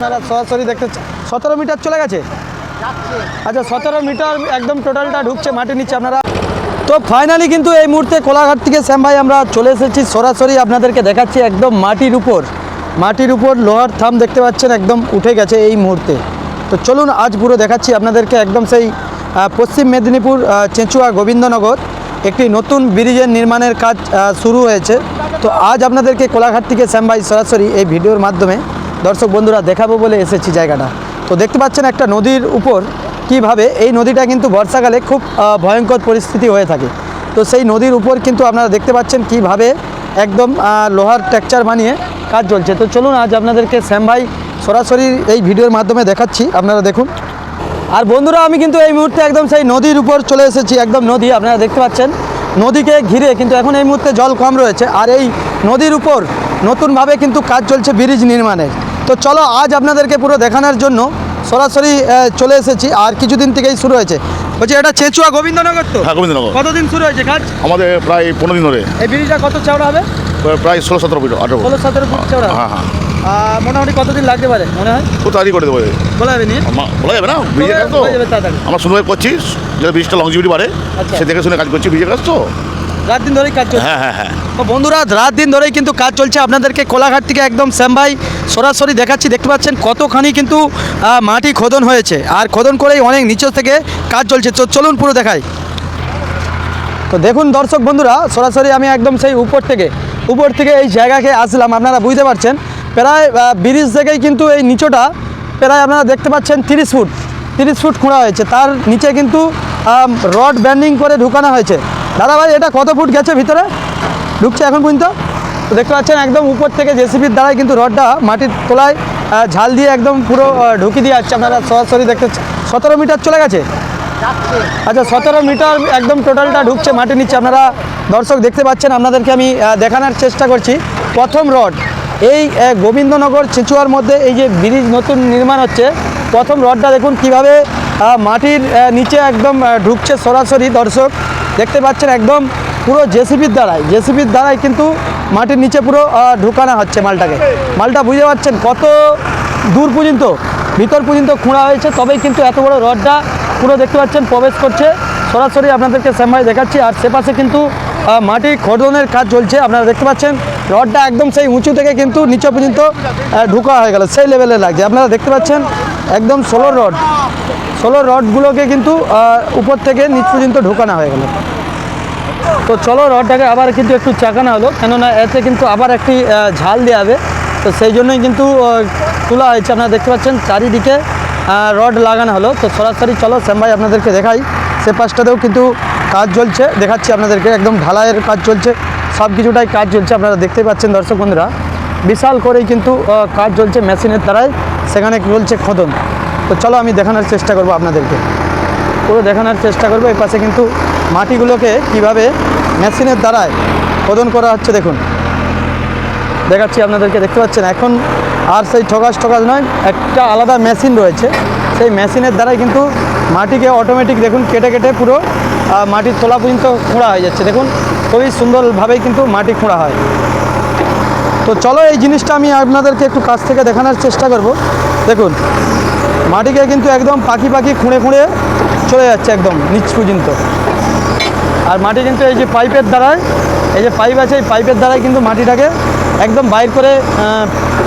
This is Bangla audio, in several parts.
সরাসরি দেখতে সতেরো মিটার চলে গেছে? আচ্ছা সতেরো মিটার একদম টোটালটা ঢুকছে মাটির নিচে আপনারা। তো ফাইনালি কিন্তু এই মুহূর্তে কোলাঘাট থেকে শ্যাম ভাই আমরা চলে এসেছি। সরাসরি আপনাদেরকে দেখাচ্ছি একদম মাটির উপর। মাটির উপর লোহার থাম দেখতে পাচ্ছেন, একদম উঠে গেছে এই মুহূর্তে। তো চলুন, আজ পুরো দেখাচ্ছি আপনাদেরকে একদম সেই পশ্চিম মেদিনীপুর চেঁচুয়া গোবিন্দনগর। একটি নতুন ব্রিজের নির্মাণের কাজ শুরু হয়েছে। তো আজ আপনাদেরকে কোলাঘাট থেকে শ্যাম ভাই সরাসরি এই ভিডিওর মাধ্যমে দর্শক বন্ধুরা, দেখাবো বলে এসেছি জায়গাটা। তো দেখতে পাচ্ছেন একটা নদীর উপর কীভাবে এই নদীটা কিন্তু বর্ষাকালে খুব ভয়ঙ্কর পরিস্থিতি হয়ে থাকে। তো সেই নদীর উপর কিন্তু আপনারা দেখতে পাচ্ছেন কীভাবে একদম লোহার টেকচার বানিয়ে কাজ চলছে। তো চলুন, আজ আপনাদেরকে শ্যাম ভাই সরাসরি এই ভিডিওর মাধ্যমে দেখাচ্ছি। আপনারা দেখুন। আর বন্ধুরা, আমি কিন্তু এই মুহূর্তে একদম সেই নদীর উপর চলে এসেছি, একদম নদী। আপনারা দেখতে পাচ্ছেন, নদীকে ঘিরে কিন্তু এখন এই মুহূর্তে জল কম রয়েছে। আর এই নদীর উপর নতুনভাবে কিন্তু কাজ চলছে ব্রিজ নির্মাণের। তো চলো আজ আপনাদেরকে পুরো দেখানোর জন্য সরাসরি চলে এসেছি আর কিছুদিন থেকেই শুরু হয়েছে। বলছি এটা চেঁচুয়া গোবিন্দনগর তো? হ্যাঁ গোবিন্দনগর। কতদিন শুরু হয়েছে কাজ? আমাদের প্রায় পনেরো দিন ধরে। এই ব্রিজটা কত চওড়া হবে? প্রায় ষোলো সতেরো ফুট আঠেরো ষোলো সতেরো ফুট চওড়া। হ্যাঁ হ্যাঁ। মোটামুটি কতদিন লাগতে পারে মনে হয়? খুব তাড়াতাড়ি করে দেবো। বলা যাবে বলা যাবে না ব্রিজের কাজ তো। আমরা শুনবে করছি যে ব্রিজটা লংজিবিটি বাড়ে। আচ্ছা। সে দেখে শুনে কাজ করছি ব্রিজের কাজ তো। রাত দিন ধরেই কাজ চলছে। হ্যাঁ হ্যাঁ হ্যাঁ। বন্ধুরা রাত দিন ধরেই কিন্তু কাজ চলছে। আপনাদেরকে কোলাঘাট থেকে একদম শ্যাম ভাই সরাসরি দেখাচ্ছি। দেখতে পাচ্ছেন কতখানি কিন্তু মাটি খোদন হয়েছে। আর খোদন করেই অনেক নিচ থেকে কাজ চলছে। তো চলুন পুরো দেখাই। তো দেখুন দর্শক বন্ধুরা সরাসরি আমি একদম সেই উপর থেকে উপর থেকে এই জায়গাকে আসলাম। আপনারা বুঝতে পারছেন প্রায় ব্রিজ থেকেই কিন্তু এই নিচটা প্রায় আপনারা দেখতে পাচ্ছেন তিরিশ ফুট তিরিশ ফুট খোঁড়া হয়েছে। তার নিচে কিন্তু রড ব্যান্ডিং করে ঢুকানো হয়েছে। দাদা ভাই এটা কত ফুট গেছে ভিতরে? ঢুকছে এখন পর্যন্ত? দেখতে পাচ্ছেন একদম উপর থেকে জেসিবির দ্বারাই কিন্তু রডটা মাটির তলায় ঝাল দিয়ে একদম পুরো ঢুকিয়ে দিয়ে যাচ্ছে আপনারা সরাসরি দেখতে সতেরো মিটার চলে গেছে? আচ্ছা সতেরো মিটার একদম টোটালটা ঢুকছে মাটির নিচে। আপনারা দর্শক দেখতে পাচ্ছেন আপনাদেরকে আমি দেখানোর চেষ্টা করছি। প্রথম রড এই গোবিন্দনগর চেঁচুয়ার মধ্যে এই যে ব্রিজ নতুন নির্মাণ হচ্ছে প্রথম রডটা দেখুন কীভাবে মাটির নিচে একদম ঢুকছে সরাসরি দর্শক। দেখতে পাচ্ছেন একদম পুরো জেসিবির দ্বারাই জেসিবির দ্বারাই কিন্তু মাটির নিচে পুরো ঢুকানো হচ্ছে মালটাকে। মালটা বুঝতে পারছেন কত দূর পর্যন্ত, ভিতর পর্যন্ত খোঁড়া হয়েছে, তবেই কিন্তু এত বড় রডটা পুরো দেখতে পাচ্ছেন প্রবেশ করছে। সরাসরি আপনাদেরকে শ্যামাই দেখাচ্ছি, আর সে পাশে কিন্তু মাটি খোদনের কাজ চলছে, আপনারা দেখতে পাচ্ছেন, রডটা একদম সেই উঁচু থেকে কিন্তু নিচে পর্যন্ত ঢোকা হয়ে গেল, সেই লেভেলে লাগছে। আপনারা দেখতে পাচ্ছেন, একদম ষোলো রড। ষোলো রডগুলোকে কিন্তু উপর থেকে নিচ পর্যন্ত ঢোকানো হয়ে গেল। তো চলো রডটাকে আবার কিন্তু একটু চাকানো হলো, কেননা এতে কিন্তু আবার একটি ঝাল দেওয়া হবে। তো সেই জন্যই কিন্তু তোলা হয়েছে। আপনারা দেখতে পাচ্ছেন চারিদিকে রড লাগানো হলো। তো সরাসরি চলো শ্যাম ভাই আপনাদেরকে দেখাই। সে পাশটাতেও কিন্তু কাজ চলছে। দেখাচ্ছি আপনাদেরকে, একদম ঢালাইয়ের কাজ চলছে। সব কিছুটাই কাজ চলছে। আপনারা দেখতে পাচ্ছেন দর্শক বন্ধুরা, বিশাল করেই কিন্তু কাজ চলছে মেশিনের দ্বারাই। সেখানে চলছে খোদন। তো চলো আমি দেখানোর চেষ্টা করব আপনাদেরকে। পুরো দেখানোর চেষ্টা করব, এই পাশে কিন্তু মাটিগুলোকে কীভাবে মেশিনের দ্বারায় খোদন করা হচ্ছে দেখুন। দেখাচ্ছি আপনাদেরকে, দেখতে পাচ্ছেন? এখন আর সেই ঠকাস ঠকাস নয়, একটা আলাদা মেশিন রয়েছে। সেই মেশিনের দ্বারাই কিন্তু মাটিকে অটোমেটিক দেখুন, কেটে কেটে পুরো মাটির তোলা পর্যন্ত খোঁড়া হয়ে যাচ্ছে। দেখুন, খুবই সুন্দরভাবেই কিন্তু মাটি খোঁড়া হয়। তো চলো এই জিনিসটা আমি আপনাদেরকে একটু কাছ থেকে দেখানোর চেষ্টা করব। দেখুন মাটিকে কিন্তু একদম পাখি পাখি খুঁড়ে খুঁড়ে চলে যাচ্ছে একদম নিচ পর্যন্ত আর মাটি কিন্তু এই যে পাইপের দ্বারায়, এই যে পাইপ আছে, এই পাইপের দ্বারাই কিন্তু মাটিটাকে একদম বাইর করে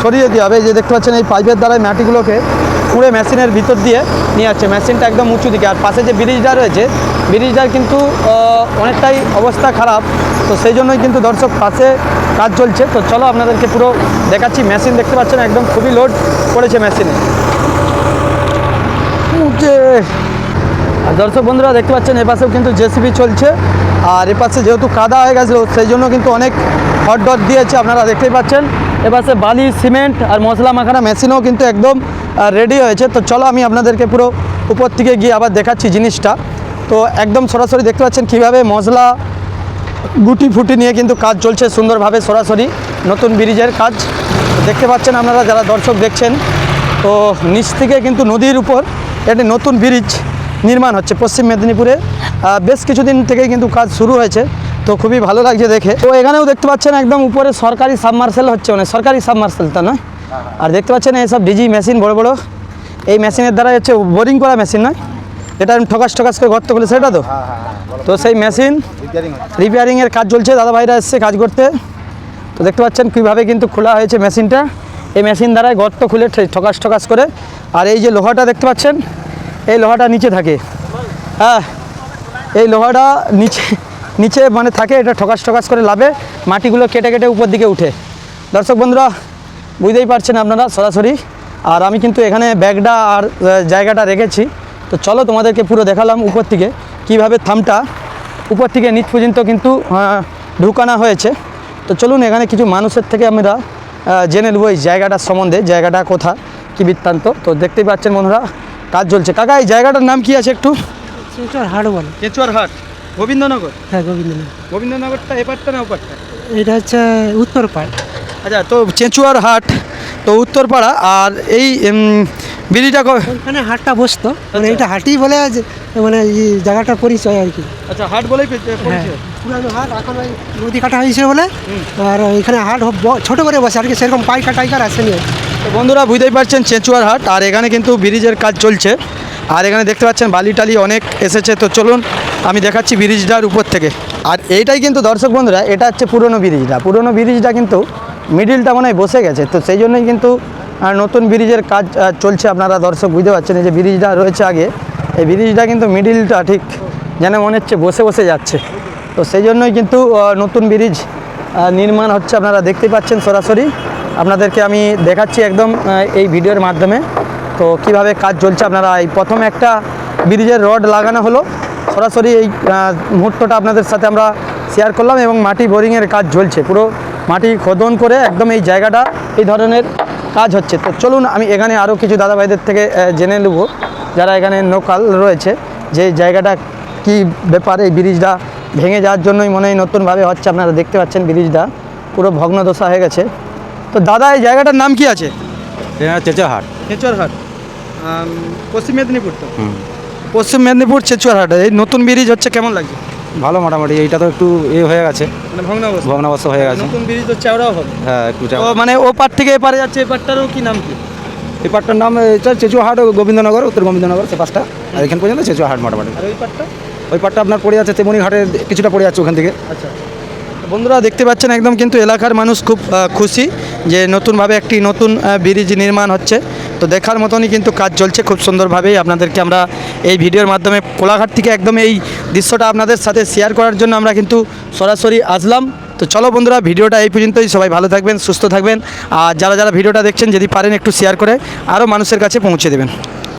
সরিয়ে দিতে হবে। এই যে দেখতে পাচ্ছেন, এই পাইপের দ্বারাই মাটিগুলোকে খুঁড়ে মেশিনের ভিতর দিয়ে নিয়ে যাচ্ছে। মেশিনটা একদম উঁচু দিকে। আর পাশে যে ব্রিজটা রয়েছে, ব্রিজটার কিন্তু অনেকটাই অবস্থা খারাপ। তো সেই জন্যই কিন্তু দর্শক পাশে কাজ চলছে। তো চলো আপনাদেরকে পুরো দেখাচ্ছি। মেশিন দেখতে পাচ্ছেন, একদম খুবই লোড পড়েছে মেশিনে। আর দর্শক বন্ধুরা, দেখতে পাচ্ছেন এপাশেও কিন্তু জেসিবি চলছে। আর এপাশে যেহেতু কাদা হয়ে গেছিল, সেই জন্য কিন্তু অনেক হট ডট দিয়েছে আপনারা দেখতেই পাচ্ছেন। এপাশে বালি, সিমেন্ট আর মশলা মাখানা মেশিনও কিন্তু একদম রেডি হয়েছে। তো চলো আমি আপনাদেরকে পুরো উপর থেকে গিয়ে আবার দেখাচ্ছি জিনিসটা। তো একদম সরাসরি দেখতে পাচ্ছেন কীভাবে মশলা গুটি ফুটি নিয়ে কিন্তু কাজ চলছে সুন্দরভাবে সরাসরি, নতুন ব্রিজের কাজ। দেখতে পাচ্ছেন আপনারা, যারা দর্শক দেখছেন, তো নিচ থেকে কিন্তু নদীর উপর একটি নতুন ব্রিজ নির্মাণ হচ্ছে পশ্চিম মেদিনীপুরে। বেশ কিছুদিন থেকেই কিন্তু কাজ শুরু হয়েছে তো খুবই ভালো লাগছে দেখে। তো এখানেও দেখতে পাচ্ছেন একদম উপরে সরকারি সাবমার্সেল হচ্ছে মানে সরকারি সাবমার্সেল তা নয়। আর দেখতে পাচ্ছেন এইসব ডিজি মেশিন বড় বড়। এই মেশিনের দ্বারা হচ্ছে বোরিং করা মেশিন নয় এটা ঠকাস ঠকাস করে গর্ত খুলে সেটা তো? তো সেই মেশিন রিপেয়ারিংয়ের কাজ চলছে দাদা ভাইরা এসছে কাজ করতে। তো দেখতে পাচ্ছেন কীভাবে কিন্তু খোলা হয়েছে মেশিনটা। এই মেশিন দ্বারাই গর্ত খুলে ঠকাস ঠকাস করে আর এই যে লোহাটা দেখতে পাচ্ছেন? এই লোহাটা নিচে থাকে। হ্যাঁ এই লোহাটা নিচে নিচে মানে থাকে, এটা ঠকাস ঠকাস করে লাভে, মাটিগুলো কেটে কেটে উপর দিকে উঠে। দর্শক বন্ধুরা, বুঝতেই পারছেন আপনারা সরাসরি। আর আমি কিন্তু এখানে ব্যাগটা আর জায়গাটা রেখেছি। তো চলো তোমাদেরকে পুরো দেখালাম উপর থেকে কীভাবে থামটা উপর থেকে নিচ পর্যন্ত কিন্তু ঢুকানো হয়েছে। তো চলুন এখানে কিছু মানুষের থেকে আমরা জেনে নেব এই জায়গাটার সম্বন্ধে, জায়গাটা কোথা। কী বৃত্তান্ত? তো দেখতেই পাচ্ছেন বন্ধুরা কাজ চলছে। কাকা এই জায়গাটার নাম কি আছে একটু? সেটার হাট বলে। কেচুয়ার হাট গোবিন্দনগর? হ্যাঁ গোবিন্দনাথ গোবিন্দনগরটা এপারটা না ওপারটা? এটা হচ্ছে উত্তর পাড় আচ্ছা তো চেঁচুয়ার হাট তো উত্তরপাড়া আর এই বিড়িটা ওখানে হাটটা বসতো। মানে এটা হাটই বলে যে- মানে এই জায়গাটার পরিচয় আর কি। আচ্ছা হাট বলেই পে- হ্যাঁ। পরিচয়। পুরানো হাট, এখন ওই নদী কাটা হয়েছে বলে। আর এখানে হাট ছোট করে বসে, আর কি সেরকম পাইকার টাইকার আসেনি। বন্ধুরা বুঝতেই পারছেন চেঁচুয়ার হাট, আর এখানে কিন্তু ব্রিজের কাজ চলছে। আর এখানে দেখতে পাচ্ছেন বালি টালি অনেক এসেছে। তো চলুন, আমি দেখাচ্ছি ব্রিজটার উপর থেকে। আর এইটাই কিন্তু দর্শক বন্ধুরা, এটা হচ্ছে পুরনো ব্রিজটা। পুরনো ব্রিজটা কিন্তু মিডিলটা মনে হয় বসে গেছে। তো সেই জন্যই কিন্তু নতুন ব্রিজের কাজ চলছে আপনারা দর্শক বুঝতে পারছেন, এই যে ব্রিজটা রয়েছে আগে, এই ব্রিজটা কিন্তু মিডিলটা ঠিক যেন মনে হচ্ছে বসে বসে যাচ্ছে। তো সেই জন্যই কিন্তু নতুন ব্রিজ নির্মাণ হচ্ছে আপনারা দেখতে পাচ্ছেন সরাসরি। আপনাদেরকে আমি দেখাচ্ছি একদম এই ভিডিওর মাধ্যমে। তো কীভাবে কাজ চলছে আপনারা, এই প্রথম একটা ব্রিজের রড লাগানো হলো। সরাসরি এই মুহূর্তটা আপনাদের সাথে আমরা শেয়ার করলাম এবং মাটি বোরিংয়ের কাজ চলছে। পুরো মাটি খোদন করে একদম এই জায়গাটা, এই ধরনের কাজ হচ্ছে। তো চলুন, আমি এখানে আরও কিছু দাদা ভাইদের থেকে জেনে নেব, যারা এখানে লোকাল রয়েছে, যে জায়গাটা কি ব্যাপার, এই ব্রিজটা ভেঙে যাওয়ার জন্যই মনে হয় নতুনভাবে হচ্ছে আপনারা দেখতে পাচ্ছেন ব্রিজটা। পুরো ভগ্নদশা হয়ে গেছে। তো দাদা এই জায়গাটার নাম কি আছে? এটা চেচাহাট চেচুয়ারহাট পশ্চিম মেদিনীপুর তো? পশ্চিম মেদিনীপুর চেচুয়ারহাট এই নতুন ব্রিজ হচ্ছে কেমন লাগছে? ভালো মোটামুটি এইটা তো একটু এ হয়ে গেছে। মানে ভগ্নাবস্থা। হয়ে গেছে। নতুন ব্রিজ তো চওড়াও হবে। হ্যাঁ একটু মানে ও পার থেকে এপারে যাচ্ছে এপারটারও কি নাম কি? এই পাটটার নাম এটা চেচুহাট গোবিন্দনগর উত্তর গোবিন্দনগর সে পাঁচটা। আর এখান পর্যন্ত চেচুহাট মোটামুটি। আর ওই পারটা? ওই পাটটা আপনার পড়ে যাচ্ছে তেমনি ঘাটে কিছুটা পড়ে যাচ্ছে ওখান থেকে। আচ্ছা। বন্ধুরা দেখতে পাচ্ছেন একদম কিন্তু এলাকার মানুষ খুব খুশি যে নতুনভাবে একটি নতুন ব্রিজ নির্মাণ হচ্ছে। তো দেখার মতনই কিন্তু কাজ চলছে খুব সুন্দরভাবেই আপনাদেরকে আমরা এই ভিডিওর মাধ্যমে কোলাঘাট থেকে একদম এই দৃশ্যটা আপনাদের সাথে শেয়ার করার জন্য আমরা কিন্তু সরাসরি আসলাম। তো চলো বন্ধুরা ভিডিওটা এই পর্যন্তই। সবাই ভালো থাকবেন সুস্থ থাকবেন। আর যারা যারা ভিডিওটা দেখছেন যদি পারেন একটু শেয়ার করে আরও মানুষের কাছে পৌঁছে দেবেন।